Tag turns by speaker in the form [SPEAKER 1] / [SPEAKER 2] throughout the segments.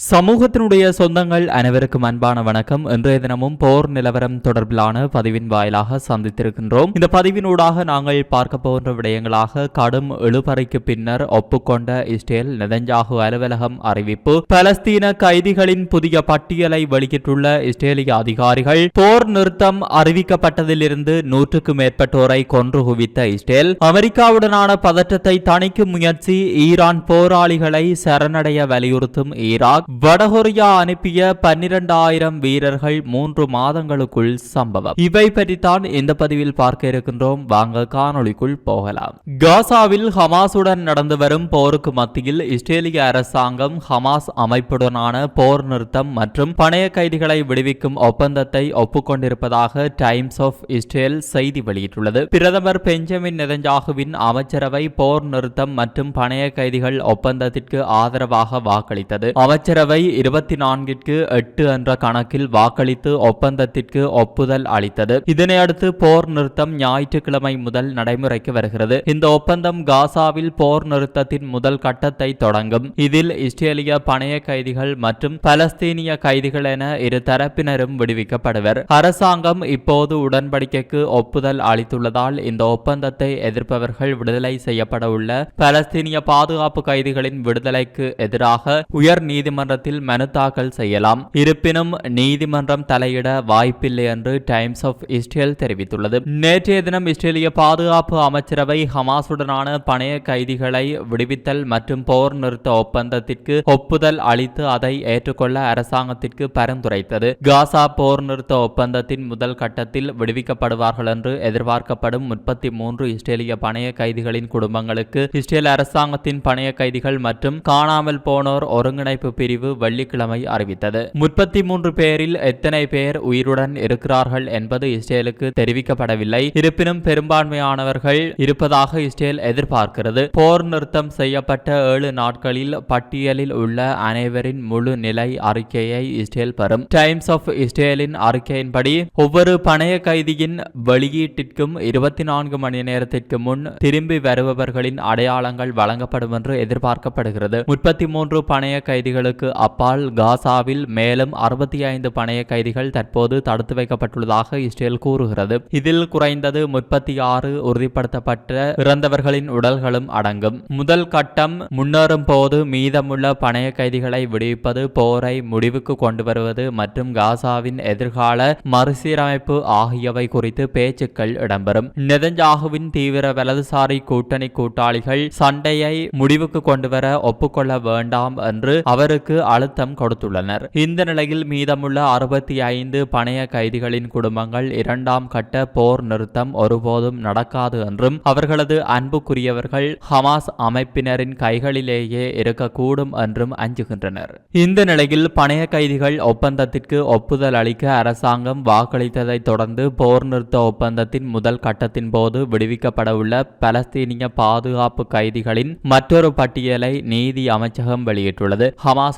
[SPEAKER 1] சமூகத்தினுடைய சொந்தங்கள் அனைவருக்கும் அன்பான வணக்கம். இன்றைய தினமும் போர் நிலவரம் தொடர்பிலான பதிவின் வாயிலாக சந்தித்திருக்கின்றோம். இந்த பதிவினூடாக நாங்கள் பார்க்க போகின்ற விடயங்களாக கடும் இழுபறைக்கு பின்னர் ஒப்புக்கொண்ட இஸ்ரேல் நெதஞ்சாகு அலுவலகம் அறிவிப்பு. பலஸ்தீன கைதிகளின் புதிய பட்டியலை வெளியிட்டுள்ள இஸ்ரேலிய அதிகாரிகள் போர் நிறுத்தம் அறிவிக்கப்பட்டதிலிருந்து நூற்றுக்கும் மேற்பட்டோரை கொன்று குவித்த இஸ்ரேல் அமெரிக்காவுடனான பதற்றத்தை தணிக்கும் முயற்சி ஈரான் போராளிகளை சரணடைய வலியுறுத்தும் ஈராக் வடகொரியா அனுப்பிய பன்னிரண்டாயிரம் வீரர்கள் மூன்று மாதங்களுக்குள் சம்பவம். இவை பற்றித்தான் இந்த பதிவில் பார்க்க இருக்கின்றோம். வாங்க காணொளிக்குள் போகலாம். காசாவில் ஹமாசுடன் நடந்து வரும் போருக்கு மத்தியில் இஸ்ரேலிய அரசாங்கம் ஹமாஸ் அமைப்புடனான போர் நிறுத்தம் மற்றும் பணைய கைதிகளை விடுவிக்கும் ஒப்பந்தத்தை ஒப்புக்கொண்டிருப்பதாக டைம்ஸ் ஆஃப் இஸ்ரேல் செய்தி வெளியிட்டுள்ளது. பிரதமர் பெஞ்சமின் நெதஞ்சாகுவின் அமைச்சரவை போர் நிறுத்தம் மற்றும் பணைய கைதிகள் ஒப்பந்தத்திற்கு ஆதரவாக வாக்களித்தது. அமைச்சர் அமைச்சரவை இருபத்தி நான்கிற்கு எட்டு என்ற கணக்கில் வாக்களித்து ஒப்பந்தத்திற்கு ஒப்புதல் அளித்தது. இதனையடுத்து போர் நிறுத்தம் ஞாயிற்றுக்கிழமை முதல் நடைமுறைக்கு வருகிறது. இந்த ஒப்பந்தம் காசாவில் போர் நிறுத்தத்தின் முதல் கட்டத்தை தொடங்கும். இதில் இஸ்ரேலிய பணைய கைதிகள் மற்றும் பலஸ்தீனிய கைதிகள் என இரு தரப்பினரும் விடுவிக்கப்படுவர். அரசாங்கம் இப்போது உடன்படிக்கைக்கு ஒப்புதல் அளித்துள்ளதால் இந்த ஒப்பந்தத்தை எதிர்ப்பவர்கள் விடுதலை செய்யப்பட உள்ள பலஸ்தீனிய பாதுகாப்பு கைதிகளின் விடுதலைக்கு எதிராக உயர் நீதிமன்ற நீதிமன்றத்தில் மனு தாக்கல் செய்யலாம். இருப்பினும் நீதிமன்றம் தலையிட வாய்ப்பில்லை என்று டைம்ஸ் ஆஃப் இஸ்ரேல் தெரிவித்துள்ளது. நேற்றைய தினம் இஸ்ரேலிய பாதுகாப்பு அமைச்சரவை ஹமாசுடனான பணைய கைதிகளை விடுவித்தல் மற்றும் போர் நிறுத்த ஒப்பந்தத்திற்கு ஒப்புதல் அளித்து அதை ஏற்றுக்கொள்ள அரசாங்கத்திற்கு பரிந்துரைத்தது. காசா போர் நிறுத்த ஒப்பந்தத்தின் முதல் கட்டத்தில் விடுவிக்கப்படுவார்கள் என்று எதிர்பார்க்கப்படும் முப்பத்தி மூன்று இஸ்ரேலிய பணைய கைதிகளின் குடும்பங்களுக்கு இஸ்ரேல் அரசாங்கத்தின் பணைய கைதிகள் மற்றும் காணாமல் போனோர் ஒருங்கிணைப்பு பிரிவு பிரிவு வெள்ளிக்கிழமை அறிவித்தது. முப்பத்தி மூன்று பேரில் எத்தனை பேர் உயிருடன் இருக்கிறார்கள் என்பது இஸ்ரேலுக்கு தெரிவிக்கப்படவில்லை. இருப்பினும் பெரும்பான்மையானவர்கள் இருப்பதாக இஸ்ரேல் எதிர்பார்க்கிறது. போர் நிறுத்தம் செய்யப்பட்ட ஏழு நாட்களில் பட்டியலில் உள்ள அனைவரின் முழு நிலை அறிக்கையை இஸ்ரேல் பெறும். டைம்ஸ் ஆஃப் இஸ்ரேலின் அறிக்கையின்படி ஒவ்வொரு பணைய கைதியின் வெளியீட்டிற்கும் இருபத்தி நான்கு மணி நேரத்திற்கு முன் திரும்பி வருபவர்களின் அடையாளங்கள் வழங்கப்படும் என்று எதிர்பார்க்கப்படுகிறது. முப்பத்தி மூன்று பணைய கைதிகளுக்கு அப்பால் காசாவில் மேலும் அறுபத்தி ஐந்து பணைய கைதிகள் தற்போது தடுத்து வைக்கப்பட்டுள்ளதாக இஸ்ரேல் கூறுகிறது. இதில் குறைந்தது முப்பத்தி ஆறு உறுதிப்படுத்தப்பட்ட இறந்தவர்களின் உடல்களும் அடங்கும். முதல் கட்டம் முன்னேறும் போது மீதமுள்ள பணைய கைதிகளை விடுவிப்பது போரை முடிவுக்கு கொண்டு வருவது மற்றும் காசாவின் எதிர்கால மறுசீரமைப்பு ஆகியவை குறித்து பேச்சுக்கள் இடம்பெறும். நெதஞ்சாகுவின் தீவிர வலதுசாரி கூட்டணி கூட்டாளிகள் சண்டையை முடிவுக்கு கொண்டுவர ஒப்புக்கொள்ள வேண்டாம் என்று அவருக்கு அழுத்தம் கொடுத்துள்ளனர். இந்த நிலையில் மீதமுள்ள அறுபத்தி ஐந்து பணைய கைதிகளின் குடும்பங்கள் இரண்டாம் கட்ட போர் நிறுத்தம் ஒருபோதும் நடக்காது என்றும் அவர்களது அன்புக்குரியவர்கள் ஹமாஸ் அமைப்பினரின் கைகளிலேயே இருக்கக்கூடும் என்றும் அஞ்சுகின்றனர். இந்த நிலையில் பணைய கைதிகள் ஒப்பந்தத்திற்கு ஒப்புதல் அளிக்க அரசாங்கம் வாக்களித்ததை தொடர்ந்து போர் நிறுத்த ஒப்பந்தத்தின் முதல் கட்டத்தின் போது விடுவிக்கப்படவுள்ள பலஸ்தீனிய பாதுகாப்பு கைதிகளின் மற்றொரு பட்டியலை நீதி அமைச்சகம் வெளியிட்டுள்ளது.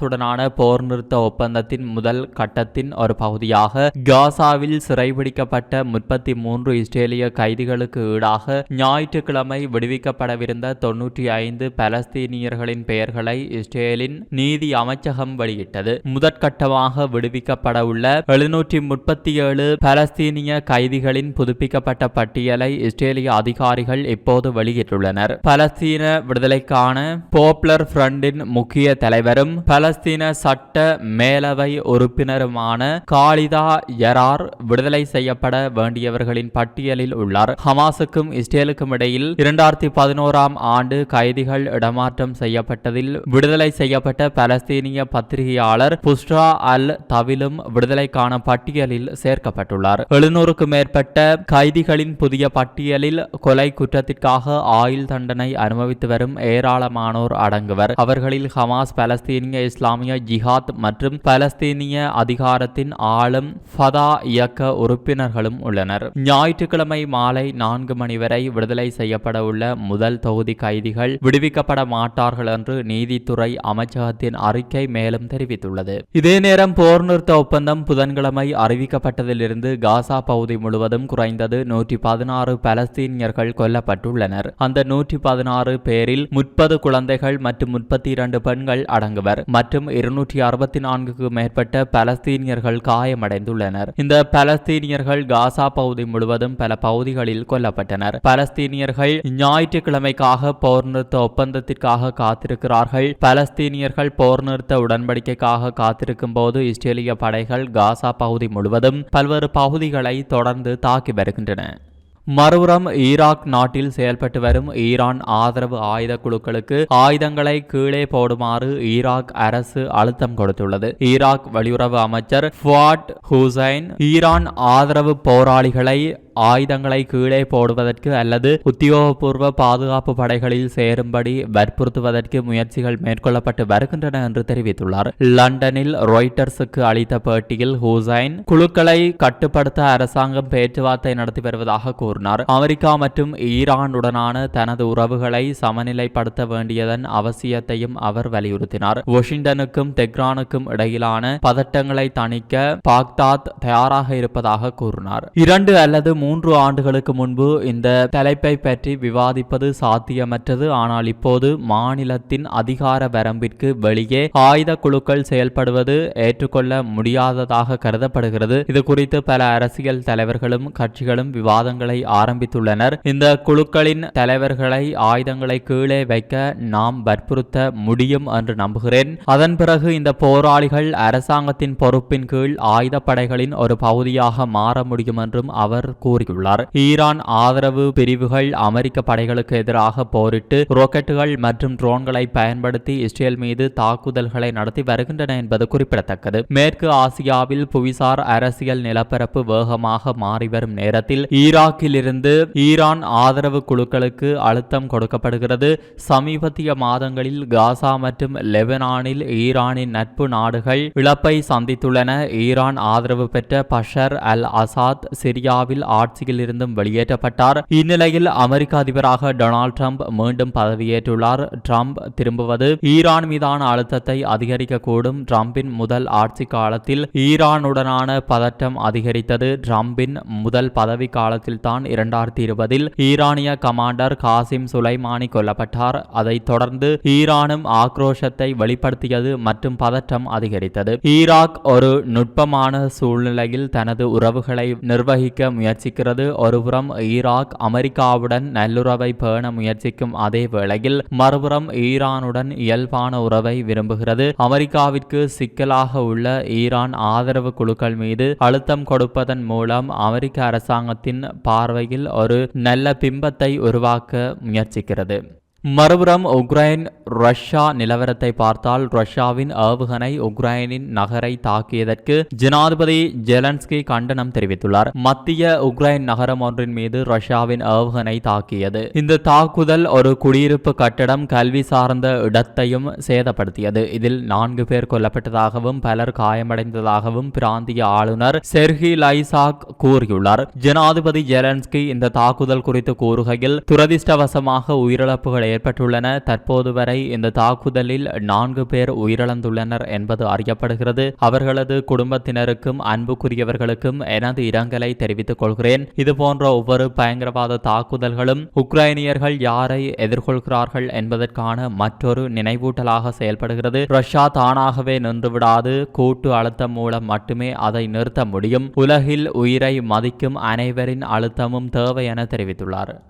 [SPEAKER 1] ஹமாஸுடனான போர் நிறுத்த ஒப்பந்தத்தின் முதல் கட்டத்தின் ஒரு பகுதியாக காசாவில் சிறைபிடிக்கப்பட்ட முப்பத்தி மூன்று இஸ்ரேலிய கைதிகளுக்கு ஈடாக ஞாயிற்றுக்கிழமை விடுவிக்கப்படவிருந்த தொன்னூற்றி ஐந்து பலஸ்தீனியர்களின் பெயர்களை இஸ்ரேலின் நீதி அமைச்சகம் வெளியிட்டது. முதற்கட்டமாக விடுவிக்கப்பட உள்ள எழுநூற்றி முப்பத்தி ஏழு பலஸ்தீனிய கைதிகளின் புதுப்பிக்கப்பட்ட பட்டியலை இஸ்ரேலிய அதிகாரிகள் இப்போது வெளியிட்டுள்ளனர். பலஸ்தீன விடுதலைக்கான போப்லர் ஃப்ரண்டின் முக்கிய தலைவரும் பல பலஸ்தீன சட்ட மேலவை உறுப்பினருமான காலிதா யரார் விடுதலை செய்யப்பட வேண்டியவர்களின் பட்டியலில் உள்ளார். ஹமாஸுக்கும் இஸ்ரேலுக்கும் இடையில் இரண்டாயிரத்தி பதினோராம் ஆண்டு கைதிகள் இடமாற்றம் செய்யப்பட்டதில் விடுதலை செய்யப்பட்ட பலஸ்தீனிய பத்திரிகையாளர் புஷ்ரா அல் தவிலும் விடுதலைக்கான பட்டியலில் சேர்க்கப்பட்டுள்ளார். எழுநூறுக்கும் மேற்பட்ட கைதிகளின் புதிய பட்டியலில் கொலை குற்றத்திற்காக ஆயுள் தண்டனை அனுபவித்து வரும் ஏராளமானோர் அடங்குவர். அவர்களில் ஹமாஸ் பலஸ்தீனிய இஸ்லாமிய ஜிஹாத் மற்றும் பலஸ்தீனிய அதிகாரத்தின் ஆளும் ஃபதா இயக்க உறுப்பினர்களும் உள்ளனர். ஞாயிற்றுக்கிழமை மாலை நான்கு மணி வரை விடுதலை செய்யப்பட உள்ள முதல் தொகுதி கைதிகள் விடுவிக்கப்பட மாட்டார்கள் என்று நீதித்துறை அமைச்சகத்தின் அறிக்கை மேலும் தெரிவித்துள்ளது. இதே நேரம் போர் நிறுத்த ஒப்பந்தம் புதன்கிழமை அறிவிக்கப்பட்டதிலிருந்து காசா பகுதி முழுவதும் குறைந்தது நூற்றி பதினாறு பலஸ்தீனியர்கள் கொல்லப்பட்டுள்ளனர். அந்த நூற்றி பதினாறு பேரில் முப்பது குழந்தைகள் மற்றும் முப்பத்தி இரண்டு பெண்கள் அடங்குவர். மற்ற மற்றும் இருநூற்றி அறுபத்தி நான்குக்கு மேற்பட்ட பலஸ்தீனியர்கள் காயமடைந்துள்ளனர். இந்த பலஸ்தீனியர்கள் காசா பகுதி முழுவதும் பல பகுதிகளில் கொல்லப்பட்டனர். பலஸ்தீனியர்கள் ஞாயிற்றுக்கிழமைக்காக போர் நிறுத்த ஒப்பந்தத்திற்காக காத்திருக்கிறார்கள். பலஸ்தீனியர்கள் போர் நிறுத்த உடன்படிக்கைக்காக காத்திருக்கும் போது இஸ்ரேலிய படைகள் காசா பகுதி முழுவதும் பல்வேறு பகுதிகளை தொடர்ந்து தாக்கி வருகின்றன. மறுபுறம் ஈராக் நாட்டில் செயல்பட்டு வரும் ஈரான் ஆதரவு ஆயுத குழுக்களுக்கு ஆயுதங்களை கீழே போடுமாறு ஈராக் அரசு அழுத்தம் கொடுத்துள்ளது. ஈராக் வெளியுறவு அமைச்சர் ஃபுவாட் ஹுசைன் ஈரான் ஆதரவு போராளிகளை ஆயுதங்களை கீழே போடுவதற்கு அல்லது உத்தியோகபூர்வ பாதுகாப்பு படைகளில் சேரும்படி வற்புறுத்துவதற்கு முயற்சிகள் மேற்கொள்ளப்பட்டு வருகின்றன என்று தெரிவித்துள்ளார். லண்டனில் ராய்டர்ஸுக்கு அளித்த பேட்டியில் ஹூசைன் குழுக்களை கட்டுப்படுத்த அரசாங்கம் பேச்சுவார்த்தை நடத்தி வருவதாக கூறினார். அமெரிக்கா மற்றும் ஈரானுடனான தனது உறவுகளை சமநிலைப்படுத்த வேண்டியதன் அவசியத்தையும் அவர் வலியுறுத்தினார். வாஷிங்டனுக்கும் தெஹ்ரானுக்கும் இடையிலான பதட்டங்களை தணிக்க பாக்தாத் தயாராக இருப்பதாக கூறினார். இரண்டு அல்லது மூன்று ஆண்டுகளுக்கு முன்பு இந்த தலைப்பை பற்றி விவாதிப்பது சாத்தியமற்றது. ஆனால் இப்போது மாநிலத்தின் அதிகார வரம்பிற்கு வெளியே ஆயுத குழுக்கள் செயல்படுவது ஏற்றுக்கொள்ள முடியாததாக கருதப்படுகிறது. இது குறித்து பல அரசியல் தலைவர்களும் கட்சிகளும் விவாதங்களை ஆரம்பித்துள்ளனர். இந்த குழுக்களின் தலைவர்களை ஆயுதங்களை கீழே வைக்க நாம் வற்புறுத்த முடியும் என்று நம்புகிறேன். அதன் பிறகு இந்த போராளிகள் அரசாங்கத்தின் பொறுப்பின் கீழ் ஆயுதப்படைகளின் ஒரு பகுதியாக மாற முடியும் என்றும் அவர் கூறியுள்ளார். ஈரான் ஆதரவு பிரிவுகள் அமெரிக்க படைகளுக்கு எதிராக போரிட்டு ராக்கெட்டுகள் மற்றும் ட்ரோன்களை பயன்படுத்தி இஸ்ரேல் மீது தாக்குதல்களை நடத்தி வருகின்றன என்பது குறிப்பிடத்தக்கது. மேற்கு ஆசியாவில் புவிசார் அரசியல் நிலப்பரப்பு வேகமாக மாறி வரும் நேரத்தில் ஈராக்கிலிருந்து ஈரான் ஆதரவு குழுக்களுக்கு அழுத்தம் கொடுக்கப்படுகிறது. சமீபத்திய மாதங்களில் காசா மற்றும் லெபனானில் ஈரானின் நட்பு நாடுகள் இழப்பை சந்தித்துள்ளன. ஈரான் ஆதரவு பெற்ற பஷர் அல் அசாத் சிரியாவில் ஆட்சியில் இருந்தும் வெளியேற்றப்பட்டார். இந்நிலையில் அமெரிக்க அதிபராக டொனால்டு ட்ரம்ப் மீண்டும் பதவியேற்றுள்ளார். ட்ரம்ப் திரும்புவது ஈரான் மீதான அழுத்தத்தை அதிகரிக்கக்கூடும். ட்ரம்பின் முதல் ஆட்சி காலத்தில் ஈரானுடனான பதட்டம் அதிகரித்தது. ட்ரம்பின் முதல் பதவி காலத்தில் தான் இரண்டாயிரத்தி இருபதில் ஈரானிய கமாண்டர் காசிம் சுலைமானி கொல்லப்பட்டார். அதைத் தொடர்ந்து ஈரானும் ஆக்ரோஷத்தை வெளிப்படுத்தியது மற்றும் பதற்றம் அதிகரித்தது. ஈராக் ஒரு நுட்பமான சூழ்நிலையில் தனது உறவுகளை நிர்வகிக்க முயற்சி முயற்சிக்கிறது ஒருபுறம் ஈராக் அமெரிக்காவுடன் நல்லுறவை பேண முயற்சிக்கும் அதே வேளையில் மறுபுறம் ஈரானுடன் இயல்பான உறவை விரும்புகிறது. அமெரிக்காவிற்கு சிக்கலாக உள்ள ஈரான் ஆதரவு குழுக்கள் மீது அழுத்தம் கொடுப்பதன் மூலம் அமெரிக்க அரசாங்கத்தின் பார்வையில் ஒரு நல்ல பிம்பத்தை உருவாக்க முயற்சிக்கிறது. மறுபுறம் உக்ரைன் ரஷ்யா நிலவரத்தை பார்த்தால் ரஷ்யாவின் ஏவுகணை உக்ரைனின் நகரை தாக்கியதற்கு ஜனாதிபதி ஜெலன்ஸ்கி கண்டனம் தெரிவித்துள்ளார். மத்திய உக்ரைன் நகரம் ஒன்றின் மீது ரஷ்யாவின் ஏவுகணை தாக்கியது. இந்த தாக்குதல் ஒரு குடியிருப்பு கட்டடம் கல்வி சார்ந்த இடத்தையும் சேதப்படுத்தியது. இதில் நான்கு பேர் கொல்லப்பட்டதாகவும் பலர் காயமடைந்ததாகவும் பிராந்திய ஆளுநர் செர்ஹி லைசாக் கூறியுள்ளார். ஜனாதிபதி ஜெலன்ஸ்கி இந்த தாக்குதல் குறித்து கூறுகையில் துரதிர்ஷ்டவசமாக உயிரிழப்புகளை ஏற்பட்டுள்ளன. தற்போது வரை இந்த தாக்குதலில் நான்கு பேர் உயிரிழந்துள்ளனர் என்பது அறியப்படுகிறது. அவர்களது குடும்பத்தினருக்கும் அன்புக்குரியவர்களுக்கும் எனது இரங்கலை தெரிவித்துக் கொள்கிறேன். இதுபோன்ற ஒவ்வொரு பயங்கரவாத தாக்குதல்களும் உக்ரைனியர்கள் யாரை எதிர்கொள்கிறார்கள் என்பதற்கான மற்றொரு நினைவூட்டலாக செயல்படுகிறது. ரஷ்யா தானாகவே நின்றுவிடாது. கூட்டு அழுத்தம் மூலம் மட்டுமே அதை நிறுத்த முடியும். உலகில் உயிரை மதிக்கும் அனைவரின் அழுத்தமும் தேவை என தெரிவித்துள்ளார்.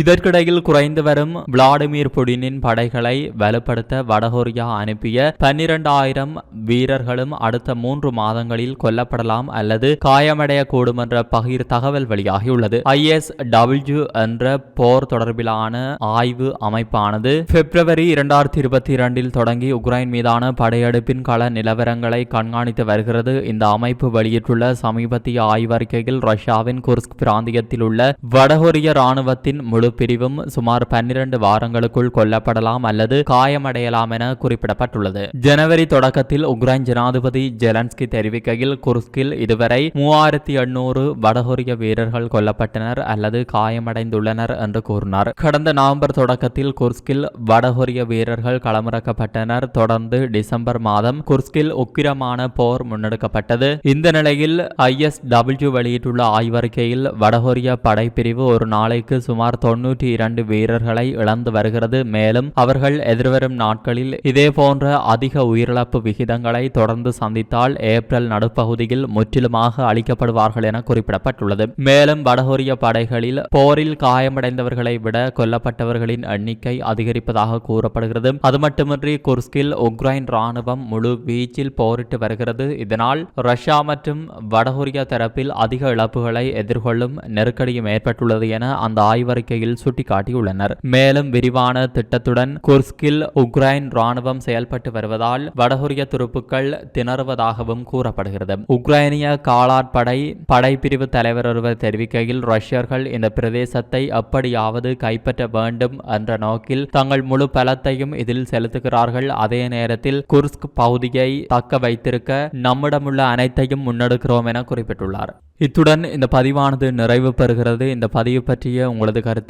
[SPEAKER 1] இதற்கிடையில் குறைந்து வரும் விளாடிமிர் புடினின் படைகளை வலுப்படுத்த வடகொரியா அனுப்பிய பன்னிரண்டாயிரம் வீரர்களும் அடுத்த மூன்று மாதங்களில் கொல்லப்படலாம் அல்லது காயமடையக்கூடும் என்ற பகிர் தகவல் வெளியாகியுள்ளது. ஐஎஸ் டபிள்யூ என்ற போர் தொடர்பிலான ஆய்வு அமைப்பானது பிப்ரவரி இரண்டாயிரத்தி இருபத்தி இரண்டில் தொடங்கி உக்ரைன் மீதான படையெடுப்பின் கள நிலவரங்களை கண்காணித்து வருகிறது. இந்த அமைப்பு வெளியிட்டுள்ள சமீபத்திய ஆய்வறிக்கையில் ரஷ்யாவின் குர்ஸ்க் பிராந்தியத்தில் உள்ள வடகொரிய ராணுவத்தின் முழு பிரிவும் சுமார் பன்னிரண்டு வாரங்களுக்குள் கொல்லப்படலாம் அல்லது காயமடையலாம் என குறிப்பிடப்பட்டுள்ளது. ஜனவரி தொடக்கத்தில் உக்ரைன் ஜனாதிபதி ஜெலன்ஸ்கி தெரிவிக்கையில் குர்ஸ்கில் இதுவரை மூவாயிரத்தி எண்ணூறு வடகொரிய வீரர்கள் கொல்லப்பட்டனர் அல்லது காயமடைந்துள்ளனர் என்று கூறினார். கடந்த நவம்பர் தொடக்கத்தில் குர்ஸ்கில் வடகொரிய வீரர்கள் களமிறக்கப்பட்டனர். தொடர்ந்து டிசம்பர் மாதம் குர்ஸ்கில் உக்கிரமான போர் முன்னெடுக்கப்பட்டது. இந்த நிலையில் ஐஎஸ் டபிள்யூ வெளியிட்டுள்ள ஆய்வறிக்கையில் வடகொரிய படைப்பிரிவு ஒரு நாளைக்கு சுமார் தொன்னூற்றி இரண்டு வீரர்களை இழந்து வருகிறது. மேலும் அவர்கள் எதிர்வரும் நாட்களில் இதேபோன்ற அதிக உயிரிழப்பு விகிதங்களை தொடர்ந்து சந்தித்தால் ஏப்ரல் நடுப்பகுதியில் முற்றிலுமாக அளிக்கப்படுவார்கள் என குறிப்பிடப்பட்டுள்ளது. மேலும் வடகொரிய படைகளில் போரில் காயமடைந்தவர்களை விட கொல்லப்பட்டவர்களின் எண்ணிக்கை அதிகரிப்பதாக கூறப்படுகிறது. அது மட்டுமின்றி குர்ஸ்கில் உக்ரைன் ராணுவம் முழு வீச்சில் போரிட்டு வருகிறது. இதனால் ரஷ்யா மற்றும் வடகொரியா தரப்பில் அதிக இழப்புகளை எதிர்கொள்ளும் நெருக்கடியும் ஏற்பட்டுள்ளது என அந்த ஆய்வறிக்கை ஆய்வறிக்கையில் சுட்டிக்காட்டியுள்ளனர். மேலும் விரிவான திட்டத்துடன் குர்ஸ்கில் உக்ரைன் ராணுவம் செயல்பட்டு வருவதால் வடகொரிய துருப்புக்கள் திணறுவதாகவும் கூறப்படுகிறது. உக்ரைனிய காலாட்படை படைப்பிரிவு தலைவர் ஒருவர் தெரிவிக்கையில் ரஷ்யர்கள் இந்த பிரதேசத்தை எப்படியாவது கைப்பற்ற வேண்டும் என்ற நோக்கில் தங்கள் முழு பலத்தையும் இதில் செலுத்துகிறார்கள். அதே நேரத்தில் குர்ஸ்க் பகுதியை தக்க வைத்திருக்க நம்மிடமுள்ள அனைத்தையும் முன்னெடுக்கிறோம் என குறிப்பிட்டுள்ளார். இத்துடன் இந்த பதிவானது நிறைவு பெறுகிறது. இந்த பதிவு பற்றிய உங்களது கருத்து